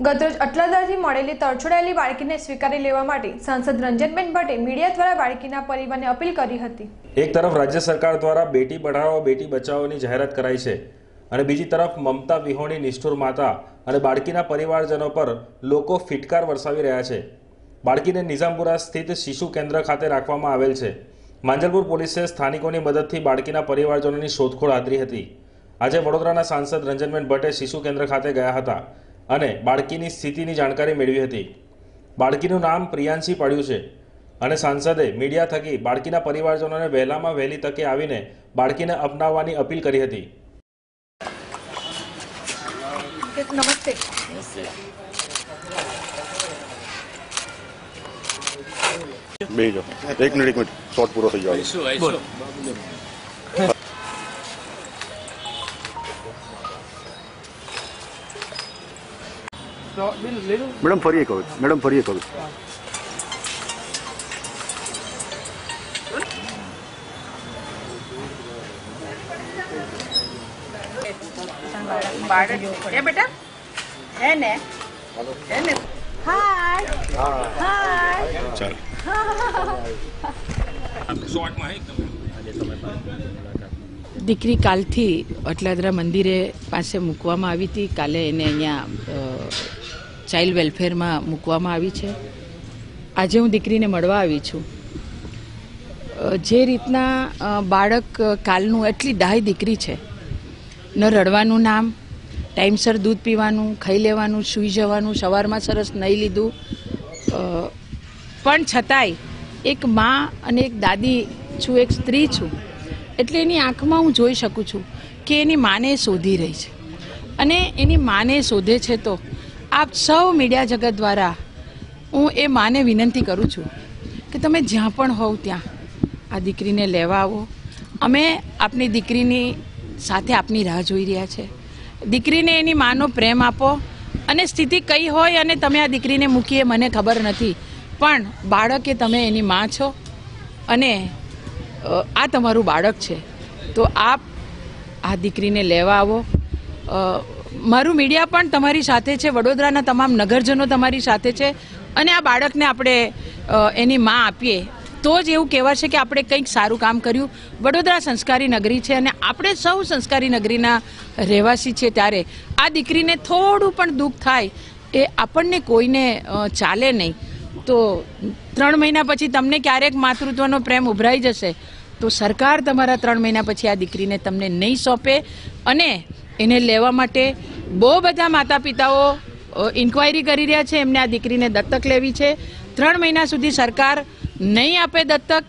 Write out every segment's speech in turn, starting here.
ગતરોજ અટલાદરથી મળેલી તરછોડાયેલી બાળકીને સ્વીકારી લેવા માટે સાંસદ રંજનબેન ભટ્ટે મીડિયા દ્વારા બાળકીના પરિવારને અપીલ કરી હતી. એક તરફ રાજ્ય સરકાર દ્વારા બેટી પઢાઓ, બેટી બચાવોની જાહેરાત કરાઈ છે અને બીજી તરફ મમતા વિહોણી, નિષ્ઠુર માતા અને બાળકીના પરિવારજનો પર લોકો ફિટકાર વરસાવી રહ્યા છે. બાળકીને નિઝામપુરા સ્થિત શિશુ કેન્દ્ર ખાતે રાખવામાં આવેલ છે. માંજલપુર પોલીસે સ્થાનિકોની મદદથી બાળકીના પરિવારજનોની શોધખોળ આદરી હતી. આજે વડોદરાના સાંસદ રંજનબેન ભટ્ટે શિશુ કેન્દ્ર ખાતે ગયા હતા. અને બાળકીની સ્થિતિની જાણકારી મેળવી હતી. બાળકીનું નામ પ્રિયાંશી પડ્યું છે અને સાંસદે મીડિયા થકી બાળકીના પરિવારજનોને વહેલામાં વહેલી તકે આવીને બાળકીને અપનાવવાની અપીલ કરી હતી. નમસ્તે. બે જો એક મિનિટ એક મિનિટ. શોર્ટ પૂરો થઈ ગયો મેડમ ફરી એક વખત મેડમ ફરી એક વખત એ બેટા હે ને હે ને હાય હાય ચાલ દીકરી કાલથી અટલાદરા મંદિરે પાસે મૂકવામાં આવી હતી. કાલે એને અહીંયા ચાઇલ્ડ વેલફેરમાં મૂકવામાં આવી છે. આજે હું દીકરીને મળવા આવી છું. જે રીતના બાળક કાલનું એટલી ડાહી દીકરી છે. ન રડવાનું નામ, ટાઈમસર દૂધ પીવાનું, ખાઈ લેવાનું, સૂઈ જવાનું, સવારમાં સરસ નહીં લીધું. પણ છતાંય એક મા અને એક દાદી છું, એક સ્ત્રી છું. એટલે એની આંખમાં હું જોઈ શકું છું કે એની માને શોધી રહી છે. અને એની માને શોધે છે તો આપ સૌ મીડિયા જગત દ્વારા હું એ માને વિનંતી કરું છું કે તમે જ્યાં પણ હોવ ત્યાં આ દીકરીને લેવા આવો. અમે આપની દીકરીની સાથે આપની રાહ જોઈ રહ્યા છે. દીકરીને એની માનો પ્રેમ આપો અને સ્થિતિ કઈ હોય અને તમે આ દીકરીને મૂકીએ મને ખબર નથી. પણ બાળકે તમે એની માં છો અને આ તમારું બાળક છે. તો આપ આ દીકરીને લેવા આવો. મારું મીડિયા પણ તમારી સાથે છે, વડોદરાના તમામ નગરજનો તમારી સાથે છે અને આ બાળકને આપણે એની માં આપીએ. તો જ એવું કહેવાશે કે આપણે કંઈક સારું કામ કર્યું. વડોદરા સંસ્કારી નગરી છે અને આપણે સૌ સંસ્કારી નગરીના રહેવાસી છીએ ત્યારે. આ દીકરીને થોડું પણ દુઃખ થાય એ આપણને કોઈને ચાલે નહીં. તો ત્રણ મહિના પછી તમને ક્યારેક માતૃત્વનો પ્રેમ ઉભરાઈ જશે. તો સરકાર તમારા ત્રણ મહિના પછી આ દીકરીને તમને નહીં સોંપે અને એને લેવા માટે બહુ બધા માતા પિતાઓ ઇન્ક્વાયરી કરી રહ્યા છે. એમને આ દીકરીને દત્તક લેવી છે. ત્રણ મહિના સુધી સરકાર નહીં આપે દત્તક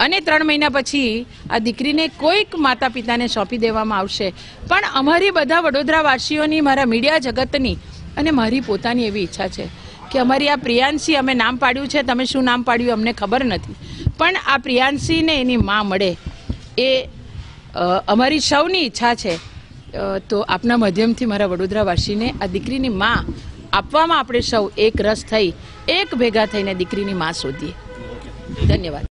અને ત્રણ મહિના પછી આ દીકરીને કોઈક માતા પિતાને સોંપી દેવામાં આવશે. પણ અમારી બધા વડોદરાવાસીઓની, મારા મીડિયા જગતની અને મારી પોતાની એવી ઈચ્છા છે કે અમારી આ પ્રિયાંશી અમે નામ પાડ્યું છે. તમે શું નામ પાડ્યું અમને ખબર નથી. પણ આ પ્રિયાંશીને એની માં મળે એ અમારી સૌની ઈચ્છા છે તો આપના માધ્યમથી મારા વડોદરાવાસીને આ દીકરીની માં આપવામાં આપણે સૌ એક રસ થઈ, એક ભેગા થઈને દીકરીની માં શોધીએ. ધન્યવાદ.